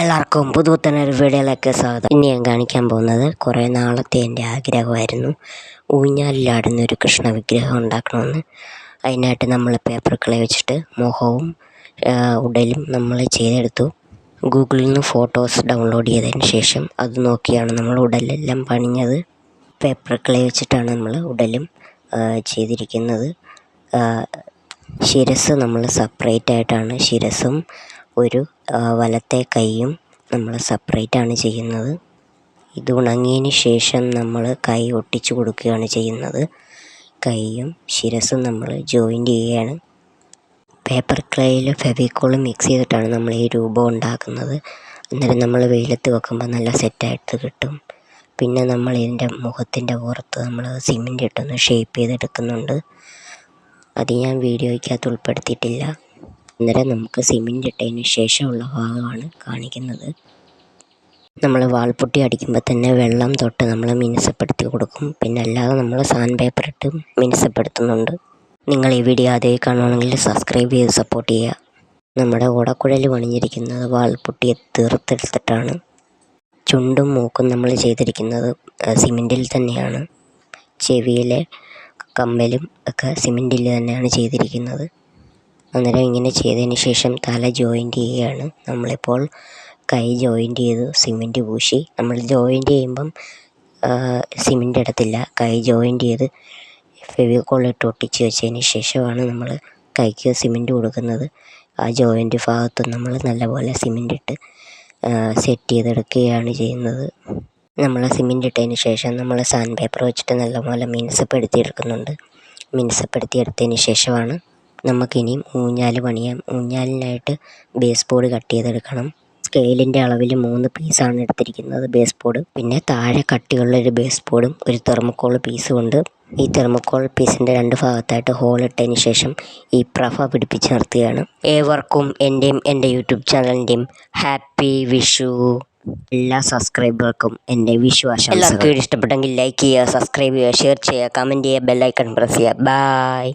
എല്ലാവർക്കും പുതുപുത്തനൊരു വീഡിയോയിലേക്ക് സ്വാഗതം. ഇനി ഞാൻ കാണിക്കാൻ പോകുന്നത് കുറേ നാളത്തെ എന്റെ ആഗ്രഹമായിരുന്നു. ഊഞ്ഞാലിലാടുന്ന ഒരു കൃഷ്ണ വിഗ്രഹം ഉണ്ടാക്കണമെന്ന്. അതിനായിട്ട് നമ്മൾ പേപ്പർ ക്ലേ വെച്ചിട്ട് മുഖവും ഉടലും നമ്മൾ ചെയ്തെടുത്തു. ഗൂഗിളിൽ നിന്ന് ഫോട്ടോസ് ഡൗൺലോഡ് ചെയ്തതിന് ശേഷം അത് നോക്കിയാണ് നമ്മൾ ഉടലെല്ലാം പണിഞ്ഞത്. പേപ്പർ ക്ലേ വെച്ചിട്ടാണ് നമ്മൾ ഉടലും ചെയ്തിരിക്കുന്നത്. ശിരസ് നമ്മൾ സെപ്പറേറ്റ് ആയിട്ടാണ്. ശിരസും ഒരു വലത്തെ കൈയും നമ്മൾ സെപ്പറേറ്റ് ആണ് ചെയ്യുന്നത്. ഇത് ഉണങ്ങിയതിന് ശേഷം നമ്മൾ കൈ ഒട്ടിച്ചു കൊടുക്കുകയാണ് ചെയ്യുന്നത്. കൈയും ശിരസും നമ്മൾ ജോയിന്റ് ചെയ്യുകയാണ്. പേപ്പർ ക്ലേയിൽ ഫെവിക്കോൾ മിക്സ് ചെയ്തിട്ടാണ് നമ്മൾ ഈ രൂപം ഉണ്ടാക്കുന്നത്. അന്നേരം നമ്മൾ വെയിലത്ത് വെക്കുമ്പോൾ നല്ല സെറ്റായിട്ട് കിട്ടും. പിന്നെ നമ്മൾ ഇതിന്റെ മുഖത്തിന്റെ പുറത്ത് നമ്മൾ സിമെന്റ് ഇട്ടൊന്ന് ഷേപ്പ് ചെയ്തെടുക്കുന്നുണ്ട്. അത് ഞാൻ വീഡിയോയ്ക്കകത്ത് ഉൾപ്പെടുത്തിയിട്ടില്ല. അന്നേരം നമുക്ക് സിമെന്റ് ഇട്ടതിന് ശേഷമുള്ള ഭാഗമാണ് കാണിക്കുന്നത്. നമ്മൾ വാൾപുട്ടി അടിക്കുമ്പോൾ തന്നെ വെള്ളം തൊട്ട് നമ്മൾ മിനുസപ്പെടുത്തി കൊടുക്കും. പിന്നെ അല്ലാതെ നമ്മൾ സാൻഡ് പേപ്പർ ഇട്ട് മിനുസപ്പെടുത്തുന്നുണ്ട്. നിങ്ങൾ ഈ വീഡിയോ അതേ കാണുകയാണെങ്കിൽ സബ്സ്ക്രൈബ് ചെയ്ത് സപ്പോർട്ട് ചെയ്യുക. നമ്മുടെ ഓടക്കുഴൽ പണിഞ്ഞിരിക്കുന്നത് വാൾപുട്ടിയെ തീർത്തെടുത്തിട്ടാണ്. ചുണ്ടും മൂക്കും നമ്മൾ ചെയ്തിരിക്കുന്നത് സിമെന്റിൽ തന്നെയാണ്. ചെവിയിലെ കമ്മലും ഒക്കെ സിമെന്റിൽ തന്നെയാണ് ചെയ്തിരിക്കുന്നത്. അന്നേരം ഇങ്ങനെ ചെയ്തതിന് ശേഷം തല ജോയിന്റ് ചെയ്യുകയാണ്. നമ്മളിപ്പോൾ കൈ ജോയിന്റ് ചെയ്തു സിമെന്റ് പൂശി. നമ്മൾ ജോയിന്റ് ചെയ്യുമ്പം സിമെന്റ് ഇടത്തില്ല. കൈ ജോയിന്റ് ചെയ്ത് ഫെവിക്കോൾ ഇട്ട് ഒട്ടിച്ച് വെച്ചതിന് ശേഷമാണ് നമ്മൾ കൈക്ക് സിമെന്റ് കൊടുക്കുന്നത്. ആ ജോയിന്റ് ഭാഗത്ത് നമ്മൾ നല്ലപോലെ സിമെന്റ് ഇട്ട് സെറ്റ് ചെയ്തെടുക്കുകയാണ് ചെയ്യുന്നത്. നമ്മൾ സിമെന്റ് ഇട്ടതിന് ശേഷം നമ്മൾ സാൻഡ് പേപ്പർ വെച്ചിട്ട് നല്ലപോലെ മിനുസപ്പെടുത്തി എടുക്കുന്നുണ്ട് മിനുസപ്പെടുത്തി എടുത്തതിന് ശേഷമാണ് നമുക്കിനിയും ഊഞ്ഞാൽ പണിയാം. ഊഞ്ഞാലിനായിട്ട് ബേസ് ബോർഡ് കട്ട് ചെയ്തെടുക്കണം. സ്കെയിലിന്റെ അളവിൽ മൂന്ന് പീസാണ് എടുത്തിരിക്കുന്നത് ബേസ് ബോർഡ് പിന്നെ താഴെ കട്ടിയുള്ള ഒരു ബേസ് ബോർഡും ഒരു തെർമക്കോൾ പീസും ഉണ്ട്. ഈ തെർമക്കോൾ പീസിന്റെ രണ്ട് ഭാഗത്തായിട്ട് ഹോൾ ഇട്ടതിന് ശേഷം ഈ പ്രഫ പിടിപ്പിച്ച് നിർത്തുകയാണ്. ഏവർക്കും എന്റെയും എന്റെ യൂട്യൂബ് ചാനലിന്റെയും ഹാപ്പി വിഷു. എല്ലാ സബ്സ്ക്രൈബർക്കും എന്റെ വിഷു ആശംസകൾ. എല്ലാവർക്കും ഇഷ്ടപ്പെട്ടെങ്കിൽ ലൈക്ക് ചെയ്യുക സബ്സ്ക്രൈബ് ചെയ്യുക ഷെയർ ചെയ്യുക കമന്റ് ചെയ്യുക ബെല്ലൈക്കൺ പ്രസ് ചെയ്യുക. ബൈ